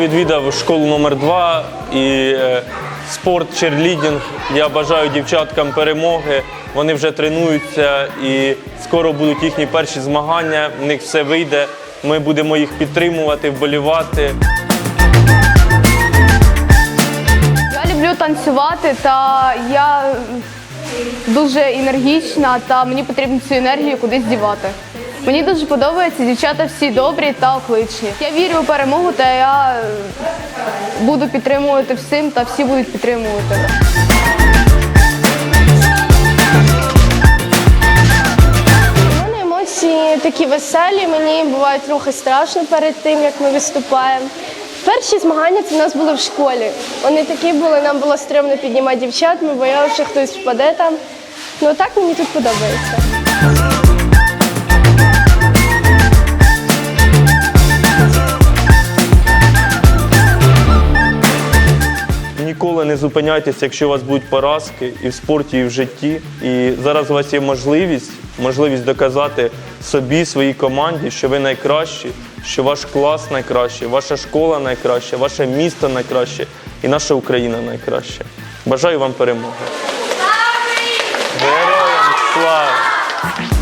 відвідав школу номер 2 і е, спорт черлідінг. Я бажаю дівчаткам перемоги. Вони вже тренуються і скоро будуть їхні перші змагання. В них все вийде. Ми будемо їх підтримувати, вболівати. Я люблю танцювати, та я дуже енергічна, та мені потрібно цю енергію кудись дівати. Мені дуже подобається, дівчата всі добрі та окличні. Я вірю у перемогу, та я буду підтримувати всім, та всі будуть підтримувати. У емоції такі веселі. Мені буває трохи страшно перед тим, як ми виступаємо. Перші змагання це в нас були в школі. Вони такі були, нам було стрімно піднімати дівчат, ми боялися, що хтось впаде там. Ну так мені тут подобається. Не зупиняйтеся, якщо у вас будуть поразки і в спорті, і в житті. І зараз у вас є можливість, можливість доказати собі, своїй команді, що ви найкращі, що ваш клас найкращий, ваша школа найкраща, ваше місто найкраще і наша Україна найкраща. Бажаю вам перемоги. Героям слава!